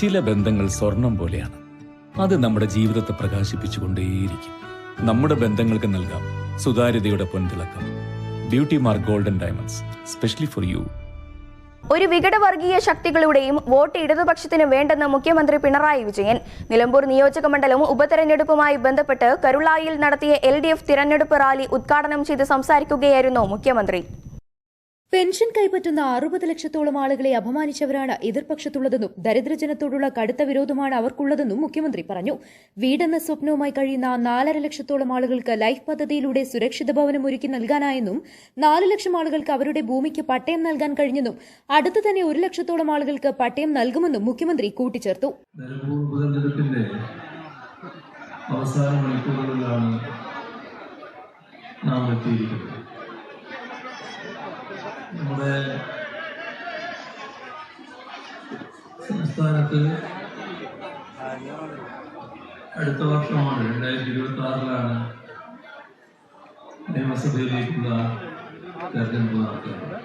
ചില ബന്ധങ്ങൾ സ്വർണം പോലെയാണ്. അത് നമ്മുടെ ജീവിതത്തെ പ്രകാശിപ്പിച്ചുകൊണ്ടേയിരിക്കും. നമ്മുടെ ബന്ധങ്ങൾക്ക് നൽകാം സുതാര്യതയുടെ പൊൻതിളക്കം. Beauty mark golden diamonds specially for you ഒരു വിഘടവർഗീയ ശക്തികളുടെയും വോട്ട് ഇടതുപക്ഷത്തിന് വേണ്ടെന്ന് മുഖ്യമന്ത്രി പിണറായി വിജയൻ നിലമ്പൂർ നിയോജക മണ്ഡലം ഉപതെരഞ്ഞെടുപ്പുമായി ബന്ധപ്പെട്ട് കരുളായിൽ നടത്തിയ എൽ ഡി എഫ് തിരഞ്ഞെടുപ്പ് റാലി ഉദ്ഘാടനം ചെയ്ത് സംസാരിക്കുകയായിരുന്നു മുഖ്യമന്ത്രി. പെൻഷൻ കൈപ്പറ്റുന്ന അറുപത് ലക്ഷത്തോളം ആളുകളെ അപമാനിച്ചവരാണ് എതിർപക്ഷത്തുള്ളതെന്നും ദരിദ്രജനത്തോടുള്ള കടുത്ത വിരോധമാണ് അവർക്കുള്ളതെന്നും മുഖ്യമന്ത്രി പറഞ്ഞു. വീടെന്ന സ്വപ്നവുമായി കഴിയുന്ന നാലര ലക്ഷത്തോളം ആളുകൾക്ക് ലൈഫ് പദ്ധതിയിലൂടെ സുരക്ഷിത ഭവനം ഒരുക്കി നൽകാനായെന്നും നാല് ലക്ഷം ആളുകൾക്ക് അവരുടെ ഭൂമിക്ക് പട്ടയം നൽകാൻ കഴിഞ്ഞെന്നും അടുത്തു തന്നെ ഒരു ലക്ഷത്തോളം ആളുകൾക്ക് പട്ടയം നൽകുമെന്നും മുഖ്യമന്ത്രി കൂട്ടിച്ചേർത്തു. അവസാന മണിക്കൂറുകളിലാണ് നാം എത്തിയിരിക്കുന്നത്. നമ്മുടെ സംസ്ഥാനത്ത് അടുത്ത വർഷമാണ് രണ്ടായിരത്തി ഇരുപത്തി ആറിലാണ് നിയമസഭയിലേക്കുള്ള തെരഞ്ഞെടുപ്പ് നടത്തുന്നത്.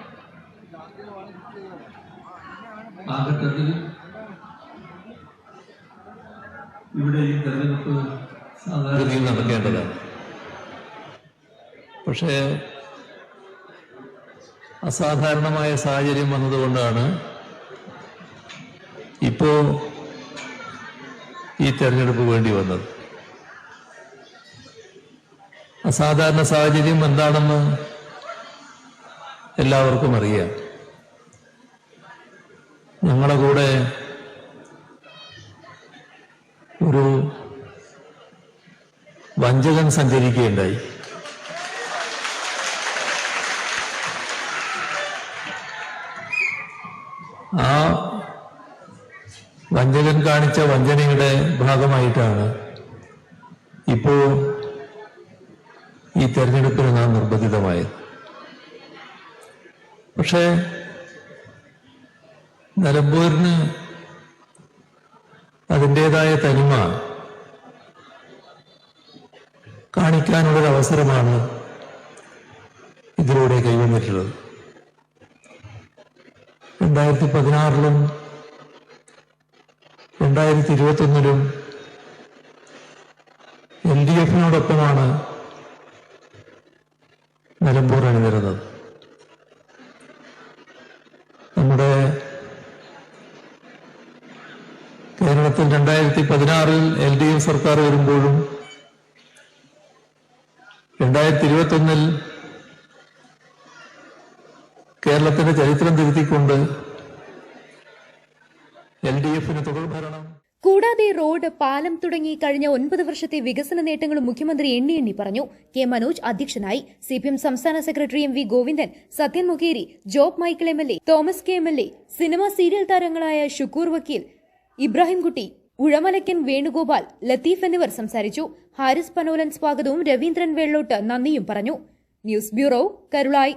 ആ ഘട്ടത്തിൽ ഇവിടെ ഈ തെരഞ്ഞെടുപ്പ് സാധാരണ നടക്കേണ്ടതാണ്. പക്ഷേ അസാധാരണമായ സാഹചര്യം വന്നതുകൊണ്ടാണ് ഇപ്പോ ഈ തെരഞ്ഞെടുപ്പ് വേണ്ടി വന്നത്. അസാധാരണ സാഹചര്യം എന്താണെന്ന് എല്ലാവർക്കും അറിയാം. ഞങ്ങളുടെ കൂടെ ഒരു വഞ്ചകൻ സഞ്ചരിക്കുകയുണ്ടായി. ആ വഞ്ചകൻ കാണിച്ച വഞ്ചനയുടെ ഭാഗമായിട്ടാണ് ഇപ്പോ ഈ തെരഞ്ഞെടുപ്പിന് നാം നിർബന്ധിതമായത്. പക്ഷേ നിലമ്പൂരിന് അതിന്റെതായ തനിമ കാണിക്കാനുള്ളൊരവസരമാണ് ഇതിലൂടെ കൈവന്നിട്ടുള്ളത്. രണ്ടായിരത്തി പതിനാറിലും രണ്ടായിരത്തി ഇരുപത്തൊന്നിലും എൽ ഡി എഫിനോടൊപ്പമാണ് നിലമ്പൂർ അണിനിരുന്നത്. നമ്മുടെ കേരളത്തിൽ രണ്ടായിരത്തി പതിനാറിൽ എൽ ഡി എഫ് സർക്കാർ വരുമ്പോഴും രണ്ടായിരത്തി ഇരുപത്തി ഒന്നിൽ കേരളത്തിന്റെ ചരിത്രം തിരുത്തിക്കൊണ്ട് എൽ ഡി എഫിന് തുടർ ഭരണം. കൂടാതെ റോഡ് പാലം തുടങ്ങി കഴിഞ്ഞ ഒൻപത് വർഷത്തെ വികസന നേട്ടങ്ങളും മുഖ്യമന്ത്രി എണ്ണി എണ്ണി പറഞ്ഞു. കെ മനോജ് അധ്യക്ഷനായി. സിപിഎം സംസ്ഥാന secretary M V Govindan Sathyan Mukheri Job Michael M L A Thomas K M L A cinema serial താരങ്ങളായ ഷുക്കൂർ വക്കീൽ ഇബ്രാഹിംകുട്ടി ഉഴമലക്കൻ വേണുഗോപാൽ ലത്തീഫ് എന്നിവർ സംസാരിച്ചു. ഹാരിസ് പനോലൻ സ്വാഗതവും രവീന്ദ്രൻ വെള്ളോട്ട് നന്ദിയും പറഞ്ഞു. News bureau Karulai.